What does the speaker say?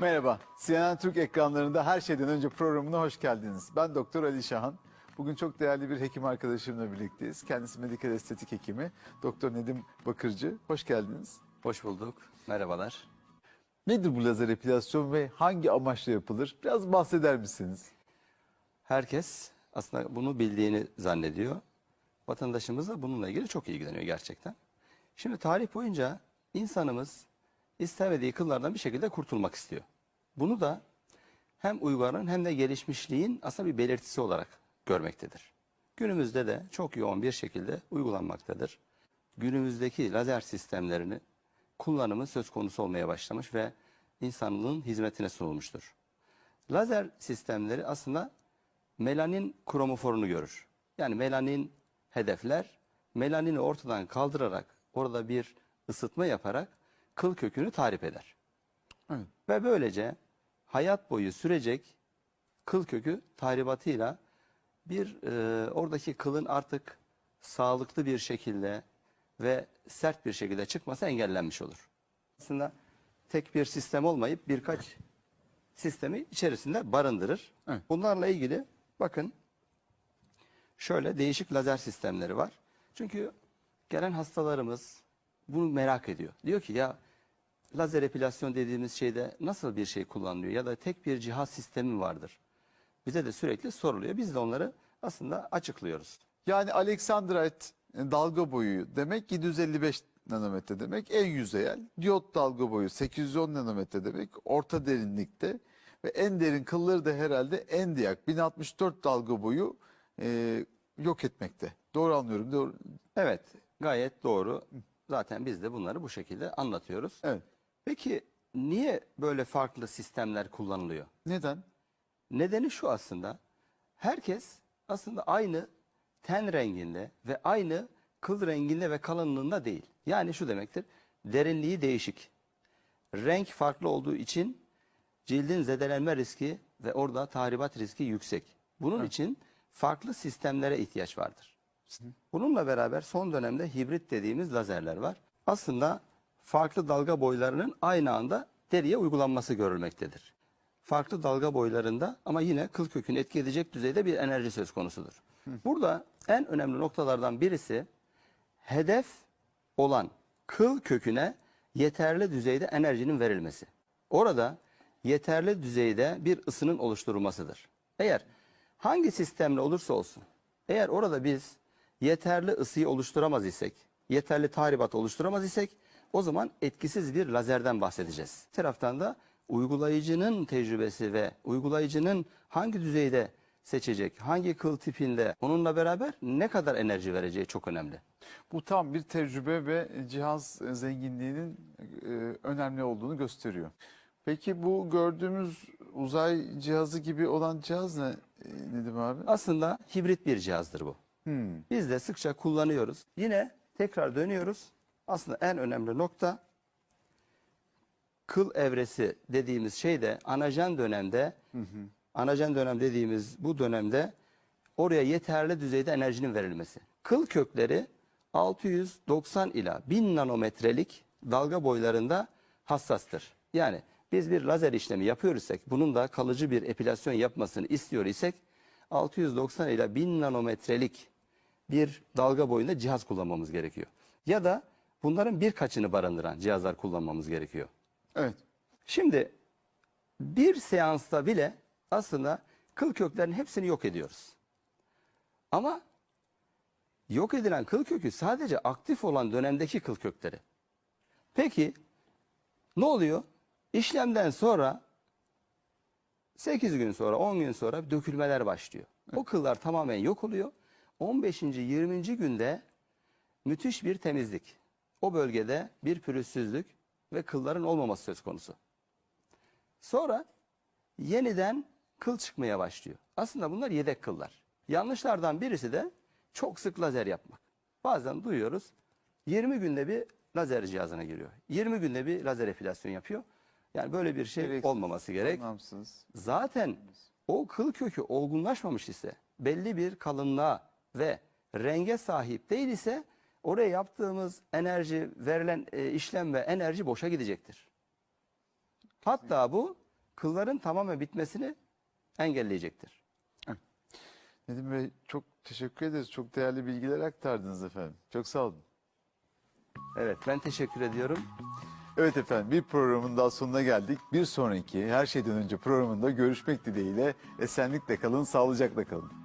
Merhaba, CNN Türk ekranlarında her şeyden önce programına hoş geldiniz. Ben Doktor Ali Şahan. Bugün çok değerli bir hekim arkadaşımla birlikteyiz. Kendisi medikal estetik hekimi Doktor Nedim Bakırcı. Hoş geldiniz. Hoş bulduk. Merhabalar. Nedir bu lazer epilasyon ve hangi amaçla yapılır? Biraz bahseder misiniz? Herkes aslında bunu bildiğini zannediyor. Vatandaşımız da bununla ilgili çok ilgileniyor gerçekten. Şimdi tarih boyunca insanımız istemediği kıllardan bir şekilde kurtulmak istiyor. Bunu da hem uygarlığın hem de gelişmişliğin aslında bir belirtisi olarak görmektedir. Günümüzde de çok yoğun bir şekilde uygulanmaktadır. Günümüzdeki lazer sistemlerini kullanımı söz konusu olmaya başlamış ve insanlığın hizmetine sunulmuştur. Lazer sistemleri aslında melanin kromoforunu görür. Yani melanin hedefler melanini ortadan kaldırarak orada bir ısıtma yaparak kıl kökünü tahrip eder. Evet. Ve böylece hayat boyu sürecek kıl kökü tahribatıyla bir e, oradaki kılın artık sağlıklı bir şekilde ve sert bir şekilde çıkması engellenmiş olur. Aslında tek bir sistem olmayıp birkaç sistemi içerisinde barındırır. Evet. Bunlarla ilgili bakın şöyle değişik lazer sistemleri var. Çünkü gelen hastalarımız bunu merak ediyor. Diyor ki ya lazer epilasyon dediğimiz şeyde nasıl bir şey kullanılıyor ya da tek bir cihaz sistemi mi vardır? Bize de sürekli soruluyor. Biz de onları aslında açıklıyoruz. Yani Alexandrite e, dalga boyu demek 755 nanometre demek en yüzeyel. Diyot dalga boyu 810 nanometre demek orta derinlikte ve en derin kılları da herhalde endiyak 1064 dalga boyu e, yok etmekte. Doğru anlıyorum. Doğru. Evet, gayet doğru. Zaten biz de bunları bu şekilde anlatıyoruz. Evet. Peki niye böyle farklı sistemler kullanılıyor? Neden? Nedeni şu aslında. Herkes aslında aynı ten renginde ve aynı kıl renginde ve kalınlığında değil. Yani şu demektir. Derinliği değişik. Renk farklı olduğu için cildin zedelenme riski ve orada tahribat riski yüksek. Bunun için farklı sistemlere ihtiyaç vardır. Bununla beraber son dönemde hibrit dediğimiz lazerler var. Aslında farklı dalga boylarının aynı anda deriye uygulanması görülmektedir. Farklı dalga boylarında ama yine kıl kökünü etki edecek düzeyde bir enerji söz konusudur. Burada en önemli noktalardan birisi hedef olan kıl köküne yeterli düzeyde enerjinin verilmesi. Orada yeterli düzeyde bir ısının oluşturulmasıdır. Eğer hangi sistemle olursa olsun, eğer orada biz yeterli ısıyı oluşturamaz isek, yeterli tahribat oluşturamaz isek, o zaman etkisiz bir lazerden bahsedeceğiz. Bir taraftan da uygulayıcının tecrübesi ve uygulayıcının hangi düzeyde seçecek, hangi kıl tipinde onunla beraber ne kadar enerji vereceği çok önemli. Bu tam bir tecrübe ve cihaz zenginliğinin e, önemli olduğunu gösteriyor. Peki bu gördüğümüz uzay cihazı gibi olan cihaz ne e, Nedim abi? Aslında hibrit bir cihazdır bu. Hmm. Biz de sıkça kullanıyoruz. Yine tekrar dönüyoruz. Aslında en önemli nokta kıl evresi dediğimiz şey de anajen dönemde anajen dönem dediğimiz bu dönemde oraya yeterli düzeyde enerjinin verilmesi. Kıl kökleri 690 ila 1000 nanometrelik dalga boylarında hassastır. Yani biz bir lazer işlemi yapıyorsak bunun da kalıcı bir epilasyon yapmasını istiyor isek 690 ila 1000 nanometrelik bir dalga boyunda cihaz kullanmamız gerekiyor. Ya da bunların birkaçını barındıran cihazlar kullanmamız gerekiyor. Evet. Şimdi bir seansta bile aslında kıl köklerinin hepsini yok ediyoruz. Ama yok edilen kıl kökü sadece aktif olan dönemdeki kıl kökleri. Peki ne oluyor? İşlemden sonra 8 gün sonra 10 gün sonra dökülmeler başlıyor. O kıllar tamamen yok oluyor. 15. 20. günde müthiş bir temizlik. O bölgede bir pürüzsüzlük ve kılların olmaması söz konusu. Sonra yeniden kıl çıkmaya başlıyor. Aslında bunlar yedek kıllar. Yanlışlardan birisi de çok sık lazer yapmak. Bazen duyuyoruz 20 günde bir lazer cihazına giriyor. 20 günde bir lazer epilasyon yapıyor. Yani böyle bir şey Gereksiz, olmaması gerek. Anlamsız. Zaten o kıl kökü olgunlaşmamış ise belli bir kalınlığa ve renge sahip değil ise oraya yaptığımız enerji, verilen e, işlem ve enerji boşa gidecektir. Hatta bu kılların tamamen bitmesini engelleyecektir. Nedim Bey çok teşekkür ederiz. Çok değerli bilgiler aktardınız efendim. Çok sağ olun. Evet ben teşekkür ediyorum. Evet efendim bir programın daha sonuna geldik. Bir sonraki her şeyden önce programında görüşmek dileğiyle esenlikle kalın, sağlıcakla kalın.